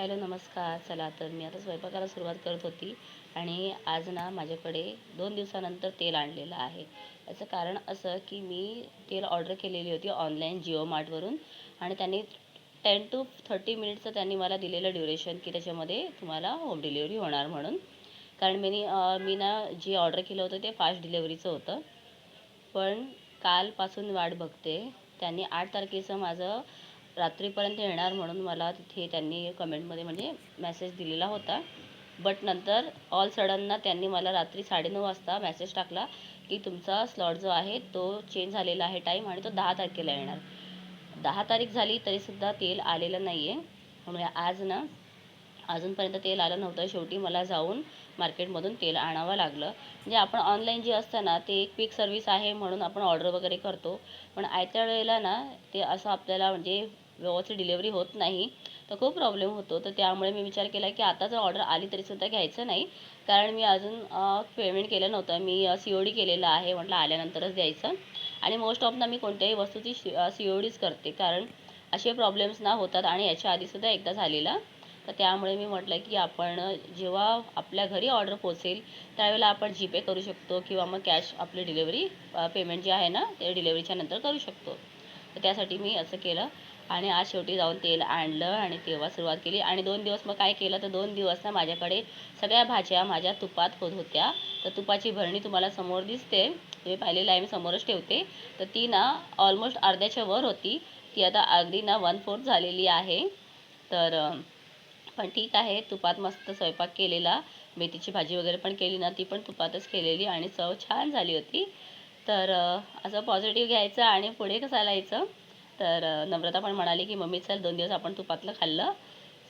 Hello नमस्कार. चला तर मी आता स्वयंपाकाला सुरुवात करत होती आणि आज ना माझ्याकडे दोन दिवसानंतर तेल आणलेलं आहे. याचं कारण असं की मी तेल ऑर्डर केलेली होती ऑनलाईन जिओ मार्टवरून आणि त्यांनी टेन टू थर्टी मिनिट्सचं त्यांनी मला दिलेलं ड्युरेशन की त्याच्यामध्ये तुम्हाला होम डिलिव्हरी होणार म्हणून. कारण मी मी ना जे ऑर्डर केलं होतं ते फास्ट डिलेवरीचं होतं. पण कालपासून वाट बघते. त्यांनी आठ तारखेचं माझं रात्रीपर्यंत येणार म्हणून मला तिथे त्यांनी कमेंटमध्ये म्हणजे मेसेज दिलेला होता. बट नंतर ऑल सडन ना त्यांनी मला रात्री साडेनऊ वाजता मेसेज टाकला की तुमचा स्लॉट जो आहे तो चेंज झालेला आहे टाईम आणि तो दहा तारखेला येणार. दहा तारीख झाली तरीसुद्धा तेल आलेलं नाही आहे म्हणजे आज ना अजूनपर्यंत तेल आलं नव्हतं. शेवटी मला जाऊन मार्केटमधून तेल आणावं लागलं. म्हणजे आपण ऑनलाईन जे असतं ना ते एक क्विक सर्विस आहे म्हणून आपण ऑर्डर वगैरे करतो. पण आयत्या वेळेला ना ते असं आपल्याला म्हणजे व्यवस्थित डिलेवरी होत नाही तर खूप प्रॉब्लेम होतो. तर त्यामुळे मी विचार केला की आता जर ऑर्डर आली तरीसुद्धा घ्यायचं नाही. कारण मी अजून पेमेंट केलं नव्हतं. मी सी ओ डी केलेलं आहे म्हटलं आल्यानंतरच द्यायचं. आणि मोस्ट ऑफ ना मी कोणत्याही वस्तूची सी ओ डीच करते. कारण असे प्रॉब्लेम्स ना होतात आणि याच्या आधीसुद्धा एकदा झालेला. तर त्यामुळे मी म्हटलं की आपण जेव्हा आपल्या घरी ऑर्डर पोचेल त्यावेळेला आपण जीपे करू शकतो किंवा मग कॅश आपली डिलेवरी पेमेंट जे आहे ना ते डिलेवरीच्या नंतर करू शकतो. तर त्यासाठी मी असं केलं. आणि आज शेवटी जाऊन तेल आणलं आणि तेव्हा सुरुवात केली. आणि दोन दिवस मग काय केलं? तर दोन दिवस ना माझ्याकडे सगळ्या भाज्या माझ्या तुपात होत होत्या. तर तुपाची भरणी तुम्हाला समोर दिसते. तुम्ही पाहिलेलं आहे मी समोरच ठेवते. तर ती ना ऑलमोस्ट अर्ध्याच्या वर होती. ती आता अगदी ना वन फोर्थ झालेली आहे. तर पण ठीक आहे तुपात मस्त स्वयंपाक केलेला. मेथीची भाजी वगैरे पण केली ना ती पण तुपातच केलेली आणि चव छान झाली होती. तर असं पॉझिटिव्ह घ्यायचं आणि पुढे कसं चालायचं? तर नम्रता पण म्हणाली की मम्मी चल दोन दिवस आपण तुपातलं खाल्लं.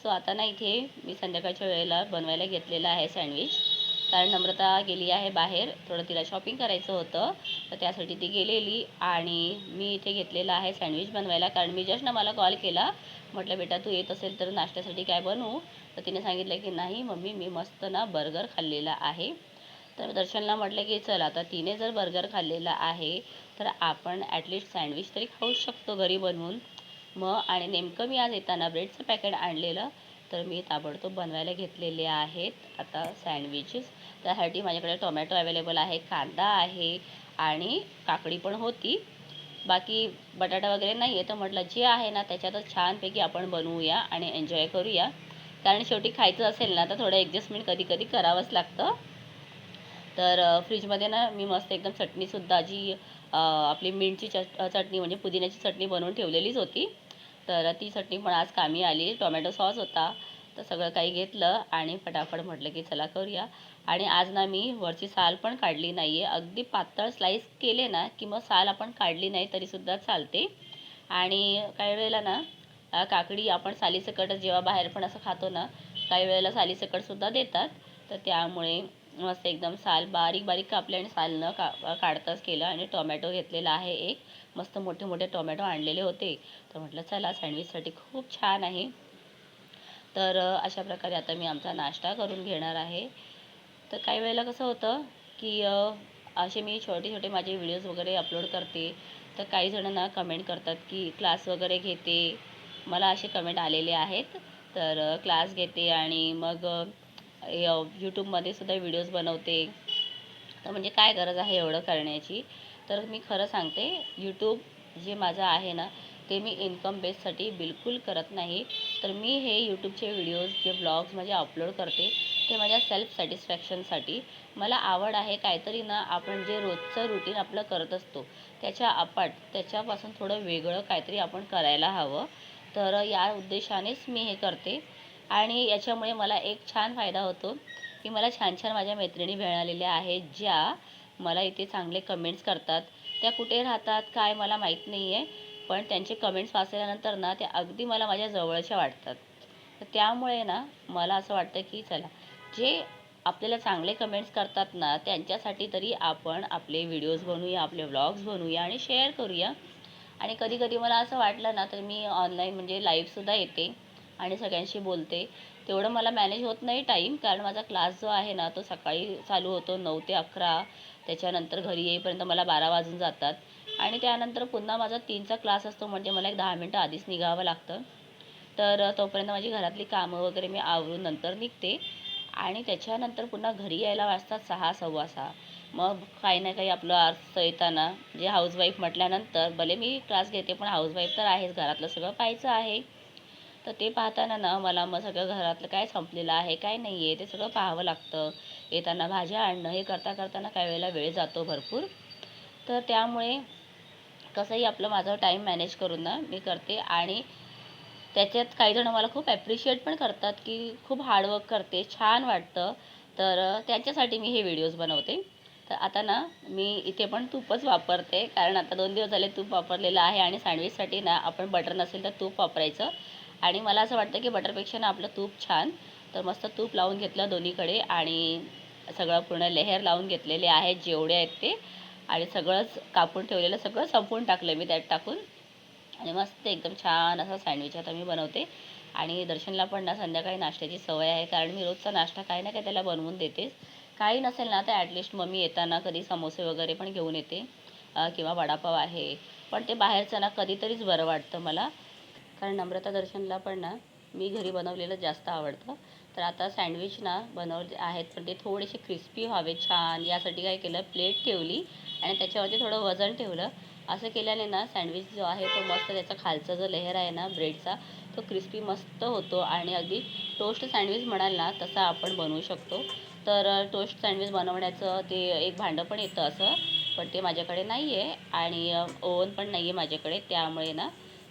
सो आता ना इथे मी संध्याकाळच्या वेळेला बनवायला घेतलेलं आहे सँडविच. कारण नम्रता गेली आहे बाहेर थोडं तिला शॉपिंग करायचं होतं तर त्यासाठी ती गेलेली आणि मी इथे घेतलेलं आहे सँडविच बनवायला. कारण मी जस्ट ना मला कॉल केला म्हटलं बेटा तू येत असेल तर नाश्त्यासाठी काय बनवू? तर तिने सांगितलं की नाही मम्मी मी मस्त ना बर्गर खाल्लेला आहे. तर दर्शनला म्हटलं की चल आता तिने जर बर्गर खाल्लेला आहे तर आपण ॲटलिस्ट सँडविच तरी खाऊ शकतो घरी बनवून. मग आणि नेमकं मी आज येताना ब्रेडचं पॅकेट आणलेलं तर मी ताबडतोब बनवायला घेतलेले आहेत. आता सँडविचेस त्यासाठी माझ्याकडे टोमॅटो अवेलेबल आहे कांदा आहे आणि काकडी पण होती. बाकी बटाटा वगैरे नाही आहे तर म्हटलं जे आहे ना त्याच्यातच छानपैकी आपण बनवूया आणि एन्जॉय करूया. कारण शेवटी खायचं असेल ना तर थोडं ॲडजस्टमेंट कधी कधी करावंच लागतं. तर फ्रीजमध्ये ना मी मस्त एकदम चटणीसुद्धा जी आपली मिंटची चट चटणी म्हणजे पुदिन्याची चटणी बनवून ठेवलेलीच होती. तर ती चटणी पण आज कामी आली. टोमॅटो सॉस होता. तर सगळं काही घेतलं आणि फटाफट म्हटलं की चला करूया. आणि आज ना मी वरची साल पण काढली नाही आहे अगदी पातळ स्लाईस केले ना की मग साल आपण काढली नाही तरीसुद्धा चालते. आणि काही वेळेला ना काकडी आपण सालीसकट जेव्हा बाहेर पण असं खातो ना काही वेळेला सालीसकटसुद्धा देतात. तर त्यामुळे मस्त एकदम साल बारीक बारीक कापले आणि साल न का काढताच केलं आणि टोमॅटो घेतलेला आहे एक. मस्त मोठे मोठे टोमॅटो आणलेले होते. तर म्हटलं चला सँडविचसाठी खूप छान आहे. तर अशा प्रकारे आता मी आमचा नाश्ता करून घेणार आहे. तर काही वेळेला कसं होतं की असे मी छोटे छोटे माझे व्हिडिओज वगैरे अपलोड करते. तर काही जण ना कमेंट करतात की क्लास वगैरे घेते. मला असे कमेंट आलेले आहेत. तर क्लास घेते आणि मग यूट्यूबमध्ये सुद्धा व्हिडिओज बनवते. तर म्हणजे काय गरज आहे एवढं करण्याची? तर मी खरं सांगते यूट्यूब जे माझं आहे ना ते मी इन्कम बेससाठी बिलकुल करत नाही. तर मी हे यूट्यूबचे व्हिडिओज जे ब्लॉग्स माझे अपलोड करते ते माझ्या सेल्फ सॅटिस्फॅक्शनसाठी मला आवड आहे काहीतरी ना आपण जे रोजचं रुटीन आपलं करत असतो त्याच्या अपाट त्याच्यापासून थोडं वेगळं काहीतरी आपण करायला हवं. तर या उद्देशानेच मी हे करते. आणि याच्यामुळे मला एक छान फायदा होतो की मला छान छान माझ्या मैत्रिणी मिळालेल्या आहेत ज्या मला इथे चांगले कमेंट्स करतात. त्या कुठे राहतात काय मला माहीत नाही आहे पण त्यांचे कमेंट्स वाचल्यानंतर ना त्या अगदी मला माझ्या जवळच्या वाटतात. तर त्यामुळे ना मला असं वाटतं की चला जे आपल्याला चांगले कमेंट्स करतात ना त्यांच्यासाठी तरी आपण आपले व्हिडिओज बनवूया आपले व्लॉग्स बनवूया आणि शेअर करूया. आणि कधी कधी मला असं वाटलं ना तर मी ऑनलाईन म्हणजे लाईव्हसुद्धा येते. आणि सगळ्यांशी बोलते. तेवढं मला मॅनेज होत नाही टाईम कारण माझा क्लास जो आहे ना तो सकाळी चालू होतो नऊ ते अकरा. त्याच्यानंतर घरी येईपर्यंत मला बारा वाजून जातात. आणि त्यानंतर पुन्हा माझा तीनचा क्लास असतो म्हणजे मला एक दहा मिनटं आधीच निघावं लागतं. तर तोपर्यंत माझी घरातली कामं वगैरे मी आवरून नंतर निघते. आणि त्याच्यानंतर पुन्हा घरी यायला वाजतात सहा सव्वा सहा. मग काही ना काही आपलं असतं येताना जे हाऊसवाईफ म्हटल्यानंतर भले मी क्लास घेते पण हाऊसवाईफ तर आहेच. घरातलं सगळं पाहायचं आहे. तर ते पाहताना ना मला मग सगळं घरातलं काय संपलेलं आहे काय नाही आहे ते सगळं पाहावं लागतं. येताना भाज्या आणणं हे करता करताना काही वेळेला वेळ जातो भरपूर. तर त्यामुळे कसंही आपलं माझं टाईम मॅनेज करून ना मी करते आणि त्याच्यात काही जण मला खूप ॲप्रिशिएट पण करतात की खूप हार्डवर्क करते छान वाटतं. तर त्याच्यासाठी मी हे व्हिडिओज बनवते. तर आता ना मी इथे पण तूपच वापरते कारण आता दोन दिवस झाले तूप वापरलेलं आहे आणि सँडविचसाठी ना आपण बटर नसेल तर तूप वापरायचं. आणि मला असं वाटतं की बटरपेक्षा ना आपलं तूप छान. तर मस्त तूप लावून घेतलं दोन्हीकडे आणि सगळं पूर्ण लेहर लावून घेतलेले आहेत जेवढे आहेत ते. आणि सगळंच कापून ठेवलेलं सगळं संपवून टाकलं मी त्यात टाकून. आणि मस्त एकदम छान असा सँडविच आता मी बनवते. आणि दर्शनला पण ना संध्याकाळी नाश्त्याची सवय आहे कारण मी रोजचा नाश्ता काही ना काही त्याला बनवून देतेच. काही नसेल ना तर ॲटलिस्ट मम्मी येताना कधी समोसे वगैरे पण घेऊन येते किंवा वडापाव आहे. पण ते बाहेरचं ना कधीतरीच बरं वाटतं मला. कारण नम्रता दर्शनला पण ना मी घरी बनवलेलं जास्त आवडतं. तर आता सँडविच ना बनवले आहेत पण ते थोडेसे क्रिस्पी व्हावे छान. यासाठी काय केलं प्लेट ठेवली आणि त्याच्यावरती थोडं वजन ठेवलं. असं केल्याने ना सँडविच जो आहे तो मस्त त्याचा खालचा जो लेहर आहे ना ब्रेडचा तो क्रिस्पी मस्त होतो आणि अगदी टोस्ट सँडविच म्हणाल ना तसा आपण बनवू शकतो. तर टोस्ट सँडविच बनवण्याचं ते एक भांडं पण येतं असं पण ते माझ्याकडे नाही आहे आणि ओव्हन पण नाही आहे माझ्याकडे. त्यामुळे ना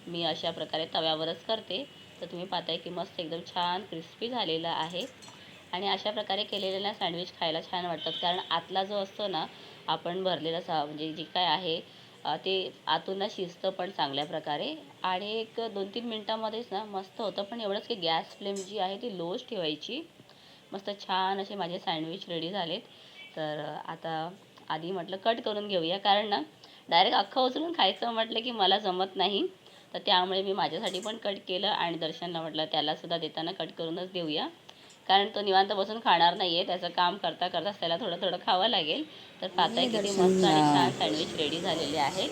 मी अशा प्रकारे तव्यावरच करते. तर तुम्ही पाहताय की मस्त एकदम छान क्रिस्पी झालेलं आहे. आणि अशा प्रकारे केलेले ना सँडविच खायला छान वाटतात. कारण आतला जो असतो ना आपण भरलेला सा म्हणजे जे काय आहे ते आतून ना शिजतं पण चांगल्या प्रकारे. आणि एक दोन तीन मिनटामध्येच ना मस्त होतं. पण एवढंच की गॅस फ्लेम जी आहे ती लोच ठेवायची. मस्त छान असे माझे सँडविच रेडी झालेत. तर आता आधी म्हटलं कट करून घेऊया. कारण ना डायरेक्ट अख्खं उचलून खायचं म्हटलं की मला जमत नाही. तर त्यामुळे मी माझ्यासाठी पण कट केलं आणि दर्शनला म्हटलं त्यालासुद्धा देताना कट करूनच देऊया. कारण तो निवांत बसून खाणार नाही आहे त्याचं काम करता करताच त्याला थोडं थोडं खावं लागेल. तर पाहताय किती मस्त आणि छान सँडविच रेडी झालेले आहे.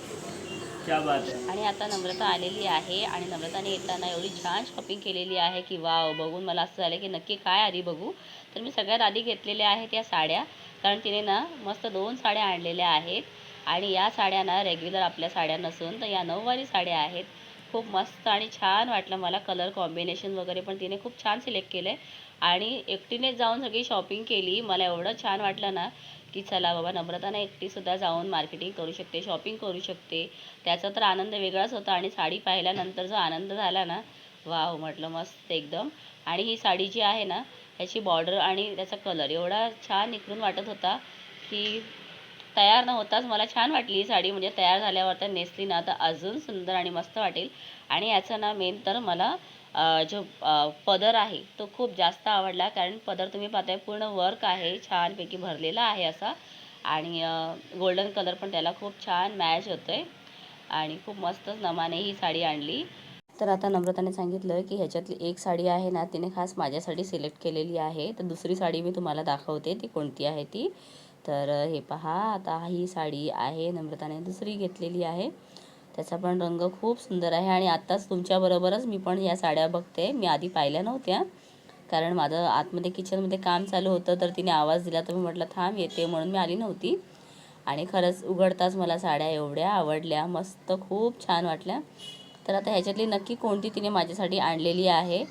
क्या बात है आणि आता नम्रता आलेली आहे आणि नम्रताने येताना एवढी छान शॉपिंग केलेली आहे की वाव बघून मला असं झालं की नक्की काय आधी बघू. तर मी सगळ्यात आधी घेतलेल्या आहेत या साड्या. कारण तिने ना मस्त दोन साड्या आणलेल्या आहेत. आणि या साड्या ना रेग्युलर आपल्या साड्या नसून तर या नऊवारी साड्या आहेत. खूप मस्त आणि छान वाटलं मला कलर कॉम्बिनेशन वगैरे पण तिने खूप छान सिलेक्ट केलं आहे आणि एकटीनेच जाऊन सगळी शॉपिंग केली. मला एवढं छान वाटलं ना की चला बाबा नम्रताना एकटीसुद्धा जाऊन मार्केटिंग करू शकते शॉपिंग करू शकते. त्याचा तर आनंद वेगळाच होता आणि साडी पाहिल्यानंतर जो आनंद झाला ना वाव म्हटलं मस्त एकदम. आणि ही साडी जी आहे ना ह्याची बॉर्डर आणि त्याचा कलर एवढा छान निखरून वाटत होता की तयार न होताच मला छान वाटली ही साडी. म्हणजे तयार झाल्यावर तर नेसली ना तर अजून सुंदर आणि मस्त वाटेल. आणि याचं ना मेन तर मला जो पदर आहे तो खूप जास्त आवडला. कारण पदर तुम्ही पाहताय पूर्ण वर्क आहे छानपैकी भरलेला आहे असा. आणि गोल्डन कलर पण त्याला खूप छान मॅच होतो आहे आणि खूप मस्तच नमाने ही साडी आणली. तर आता नम्रताने सांगितलं की ह्याच्यातली एक साडी आहे ना तिने खास माझ्यासाठी सिलेक्ट केलेली आहे. तर दुसरी साडी मी तुम्हाला दाखवते ती कोणती आहे ती. तर हे पहा आता ही साडी आहे नम्रताने दुसरी घेतलेली आहे. त्याचा पण रंग खूप सुंदर आहे आणि आत्ताच तुमच्याबरोबरच मी पण या साड्या बघते. मी आधी पाहिल्या नव्हत्या. कारण माझं आतमध्ये किचनमध्ये काम चालू होतं तर तिने आवाज दिला तर मी म्हटलं थांब येते म्हणून मी आली नव्हती. आणि खरंच उघडताच मला साड्या एवढ्या आवडल्या मस्त खूप छान वाटल्या. तर आता ह्याच्यातली नक्की कोणती तिने माझ्यासाठी आणलेली आहे?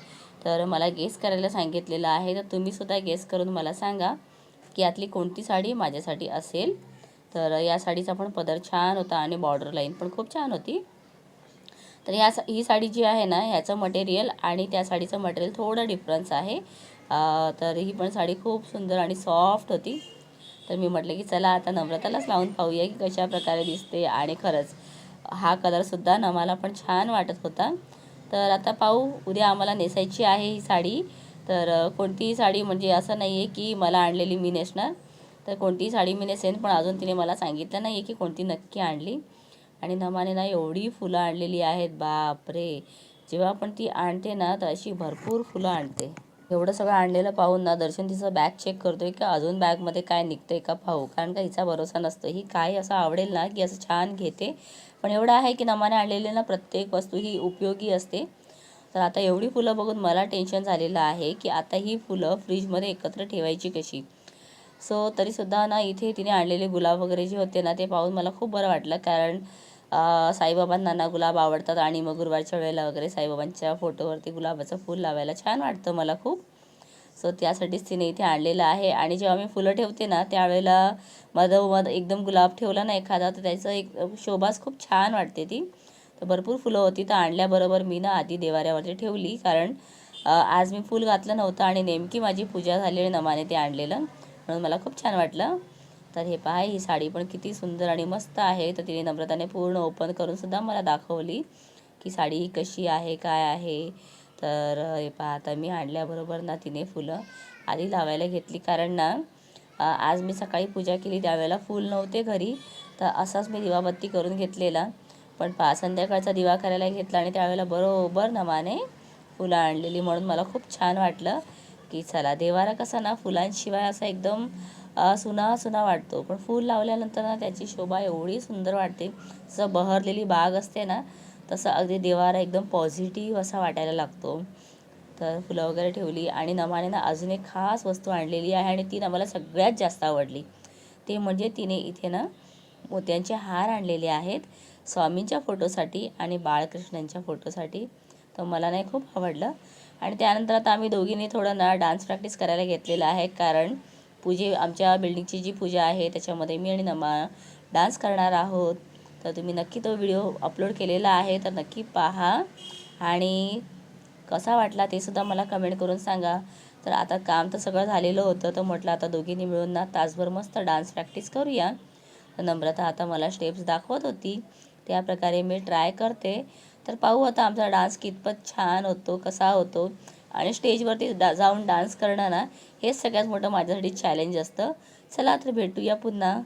तर मला गेस करायला सांगितलेलं आहे. तर तुम्हीसुद्धा गेस करून मला सांगा. की यातली कोणती साडी माझ्यासाठी असेल. तर या साडीचा पण पदर छान होता आणि बॉर्डर लाईन पण खूप छान होती. तर ह्या सा ही साडी जी आहे ना ह्याचं मटेरियल आणि त्या साडीचं मटेरियल थोडं डिफरन्स आहे. तर ही पण साडी खूप सुंदर आणि सॉफ्ट होती. तर मी म्हटलं की चला आता नम्रतालाच लावून पाहूया की कशा प्रकारे दिसते आणि खरंच हा कलरसुद्धा नमाला पण छान वाटत होता. तर आता पाहू उद्या आम्हाला नेसायची आहे ही साडी. तर कोणतीही साडी म्हणजे असं नाही आहे की मला आणलेली मी नेसणार तर कोणतीही साडी मी नेसेन पण अजून तिने मला सांगितलं नाही आहे की कोणती नक्की आणली. आणि नमाने ना एवढी फुलं आणलेली आहेत बापरे! जेव्हा पण ती आणते ना तर अशी भरपूर फुलं आणते. एवढं सगळं आणलेलं पाहून ना दर्शन तिचं बॅग चेक करतोय की अजून बॅगमध्ये काय निघतंय का पाहू? कारण का हिचा भरोसा नसतो ही काय असं आवडेल ना की असं छान घेते. पण एवढं आहे की नमाने आणलेली ना प्रत्येक वस्तू ही उपयोगी असते. तर आता एवढी फुलं बघून मला टेन्शन झालेलं आहे की आता ही फुलं फ्रीजमध्ये एकत्र ठेवायची कशी? सो तरीसुद्धा ना इथे तिने आणलेले गुलाब वगैरे जे होते ना ते पाहून मला खूप बरं वाटलं. कारण साईबाबांना ना गुलाब आवडतात आणि मग गुरुवारच्या वेळेला वगैरे साईबाबांच्या फोटोवरती गुलाबाचं फूल लावायला छान वाटतं मला खूप. सो त्यासाठीच तिने इथे आणलेलं आहे. आणि जेव्हा मी फुलं ठेवते ना त्यावेळेला मधोमध एकदम गुलाब ठेवला ना एखादा तर त्याचं एक शोभाच खूप छान वाटते ती. तर भरपूर फुलं होती. तर आणल्याबरोबर मी ना आधी देवाऱ्यावरती ठेवली. कारण आज मी फूल घातलं नव्हतं आणि नेमकी माझी पूजा झालेली नमाने ते आणलेलं. म्हणून मला खूप छान वाटलं. तर हे पहा ही साडी पण किती सुंदर आणि मस्त आहे. तर तिने नम्रताने पूर्ण ओपन करून सुद्धा मला दाखवली की साडी कशी आहे काय आहे. तर हे पहा आता मी आणल्याबरोबर ना तिने फुलं आधी लावायला घेतली. कारण ना आज मी सकाळी पूजा केली त्यावेळेला फूल नव्हते घरी. तर असाच मी दिवाबत्ती करून घेतलेला. पण पा संध्याकाळचा दिवा करायला घेतला आणि त्यावेळेला बरोबर नमाने फुलं आणलेली म्हणून मला खूप छान वाटलं की चला देवारा कसा ना फुलांशिवाय असा एकदम सुना सुना वाटतो. पण फूल लावल्यानंतर ना त्याची शोभा एवढी सुंदर वाटते. जसं बहरलेली बाग असते ना तसं अगदी देवारा एकदम पॉझिटिव्ह असा वाटायला लागतो. तर फुलं वगैरे ठेवली आणि नमाने ना अजून एक खास वस्तू आणलेली आहे आणि ती ना मला सगळ्यात जास्त आवडली. ते म्हणजे तिने इथे ना मोत्यांचे हार आणलेले आहेत. स्वामींच्या फोटोसाठी आणि बाळकृष्णांच्या फोटोसाठी. तर मला नाही खूप आवडलं. आणि त्यानंतर आता आम्ही दोघींनी थोडं ना डान्स प्रॅक्टिस करायला घेतलेलं आहे. कारण पूजे आमच्या बिल्डिंगची जी पूजा आहे त्याच्यामध्ये मी आणि नमा डान्स करणार आहोत. तर तुम्ही नक्की तो व्हिडिओ अपलोड केलेला आहे तर नक्की पहा. आणि कसा वाटला ते सुद्धा मला कमेंट करून सांगा. तर आता काम तर सगळं झालेलं होतं तर म्हटलं आता दोघींनी मिळून ना तासभर मस्त डान्स प्रॅक्टिस करूया. तर नम्रता आता मला स्टेप्स दाखवत होती. त्या प्रकारे मी ट्राय करते. तर पाहू आता आमचा डान्स कितपत छान होतो कसा होतो. आणि स्टेजवरती डा जाऊन डान्स करणं ना हेच सगळ्यात मोठं माझ्यासाठी चॅलेंज असतं. चला तर भेटूया पुन्हा.